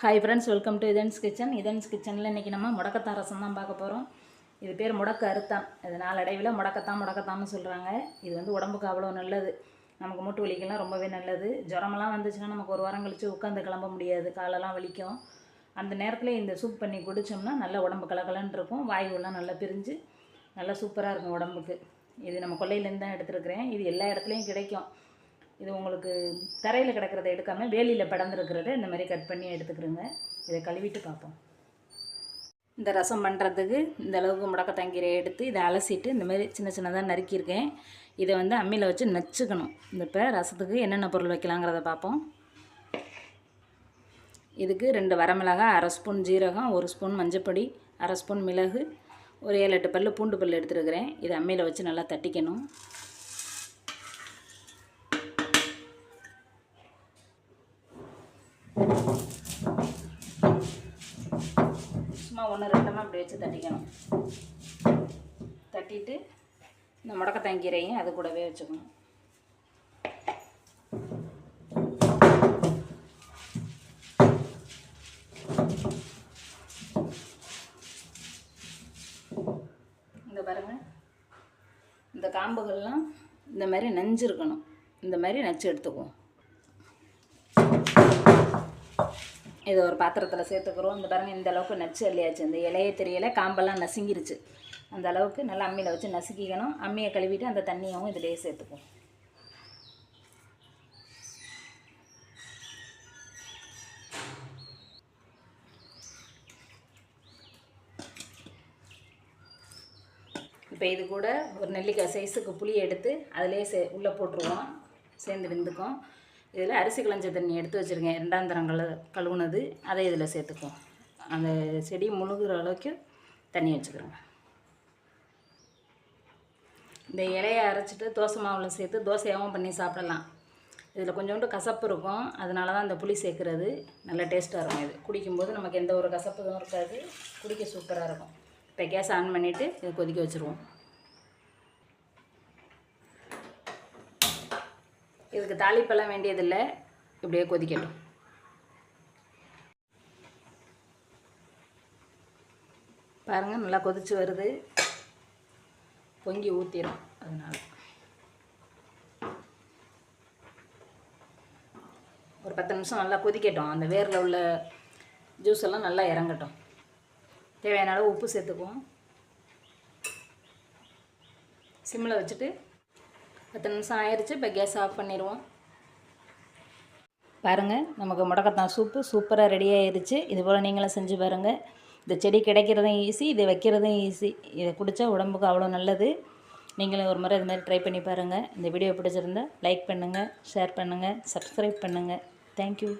Hi friends welcome to Ithan's kitchen Ithan's கிச்சனில் இன்றைக்கி நம்ம முடக்கத்தான் ரசம் தான் பார்க்க போகிறோம் இது பேர் முடக்க அறுத்தான் இது நாளடைவில் முடக்கத்தான் முடக்கத்தான்னு சொல்கிறாங்க இது வந்து உடம்புக்கு அவ்வளோ நல்லது. நமக்கு மூட்டு வலிக்கெல்லாம் ரொம்பவே நல்லது. ஜுரமெல்லாம் வந்துச்சுன்னா நமக்கு ஒரு வாரம் கழித்து உட்காந்து கிளம்ப முடியாது. காலெல்லாம் வலிக்கும். அந்த நேரத்தில் இந்த சூப் பண்ணி குடித்தோம்னா நல்ல உடம்பு கலகலன்னு இருக்கும். வாயுவெல்லாம் நல்லா பிரிஞ்சு நல்லா சூப்பராக இருக்கும் உடம்புக்கு. இது நம்ம கொல்லையிலேருந்து தான் எடுத்துருக்கிறேன். இது எல்லா இடத்துலையும் கிடைக்கும். இது உங்களுக்கு தரையில் கிடக்கிறத எடுக்காமல் வேலியில் படர்ந்துருக்கிறத இந்த மாதிரி கட் பண்ணி எடுத்துக்கிறோங்க. இதை கழுவிட்டு பார்ப்போம். இந்த ரசம் பண்ணுறதுக்கு இந்த அளவுக்கு முடக்கத்தாங்கீரை எடுத்து இதை அலசிட்டு இந்த மாதிரி சின்ன சின்னதாக நறுக்கியிருக்கேன். இதை வந்து அம்மியில் வச்சு நச்சுக்கணும். இந்த இப்போ ரசத்துக்கு என்னென்ன பொருள் வைக்கலாங்கிறத பார்ப்போம். இதுக்கு ரெண்டு வரமிளகாய் அரை ஸ்பூன் ஜீரகம் ஒரு ஸ்பூன் மஞ்சப்பொடி அரை ஸ்பூன் மிளகு ஒரு ஏழு எட்டு பல்லு பூண்டு பல் எடுத்துருக்கிறேன். இதை அம்மியில் வச்சு நல்லா தட்டிக்கணும். சும்மா ஒன்று ரெண்டுமா இப்படி வச்சு தட்டிக்கணும். தட்டிட்டு இந்த முடக்கத்தாங்கீரையும் அது கூடவே வச்சுக்கணும். இந்த பாருங்கள் இந்த காம்புகள்லாம் இந்த மாதிரி நஞ்சு இருக்கணும் இந்த மாதிரி நச்சு எடுத்துக்குவோம். இதை ஒரு பாத்திரத்தில் சேர்த்துக்கிறோம். இந்த பாருங்க இந்த அளவுக்கு நச்சு இல்லையாச்சு இந்த இலையே தெரியல காம்பெல்லாம் நசுங்கிருச்சு. அந்த அளவுக்கு நல்லா அம்மியில் வச்சு நசுக்கிக்கணும். அம்மியை கழுவிட்டு அந்த தண்ணியாகவும் இதிலேயே சேர்த்துக்குவோம். இப்போ இது கூட ஒரு நெல்லிக்காய் சைஸுக்கு புளி எடுத்து அதிலே சே உள்ளே போட்டுருவோம். சேர்ந்து விந்துக்கும். இதில் அரிசி களைஞ்ச தண்ணி எடுத்து வச்சுருக்கேன். ரெண்டாம் தரம் கழுவுனது. அதை இதில் சேர்த்துக்குவோம். அந்த செடி முழுகிற அளவுக்கு தண்ணி வச்சுக்கிறோங்க இந்த இலையை அரைச்சிட்டு தோசை மாவில் சேர்த்து தோசையாகவும் பண்ணி சாப்பிடலாம். இதில் கொஞ்சோண்டு கசப்பு இருக்கும். அதனால தான் இந்த புளி சேர்க்குறது. நல்ல டேஸ்ட்டாக இருக்கும் இது. குடிக்கும்போது நமக்கு எந்த ஒரு கசப்பும் இருக்காது. குடிக்க சூப்பராக இருக்கும். இப்போ கேஸ் ஆன் பண்ணிவிட்டு இதை கொதிக்க வச்சுருவோம். இதுக்கு தாளிப்பெல்லாம் வேண்டியதில்லை. இப்படியே கொதிக்கட்டும். பாருங்கள் நல்லா கொதிச்சு வருது. பொங்கி ஊற்றிடும் அதனால். ஒரு பத்து நிமிஷம் நல்லா கொதிக்கட்டும். அந்த வேரில் உள்ள ஜூஸ் எல்லாம் நல்லா இறங்கட்டும். தேவையான அளவு உப்பு சேர்த்துக்குவோம். சிம்மில் வச்சுட்டு பத்து நிமிஷம் ஆயிடுச்சு இப்போ கேஸ் ஆஃப் பண்ணிடுவோம். பாருங்கள் நமக்கு முடக்கத்தான் சூப்பு சூப்பராக ரெடி ஆயிடுச்சு இது போல் நீங்களும் செஞ்சு பாருங்கள் இந்த செடி கிடைக்கிறதும் ஈஸி இதை வைக்கிறதும் ஈஸி இதை குடித்தா உடம்புக்கு அவ்வளோ நல்லது. நீங்களும் ஒரு முறை இது மாதிரி ட்ரை பண்ணி பாருங்கள் இந்த வீடியோ பிடிச்சிருந்தா லைக் பண்ணுங்கள் ஷேர் பண்ணுங்கள் சப்ஸ்கிரைப் பண்ணுங்கள் தேங்க்யூ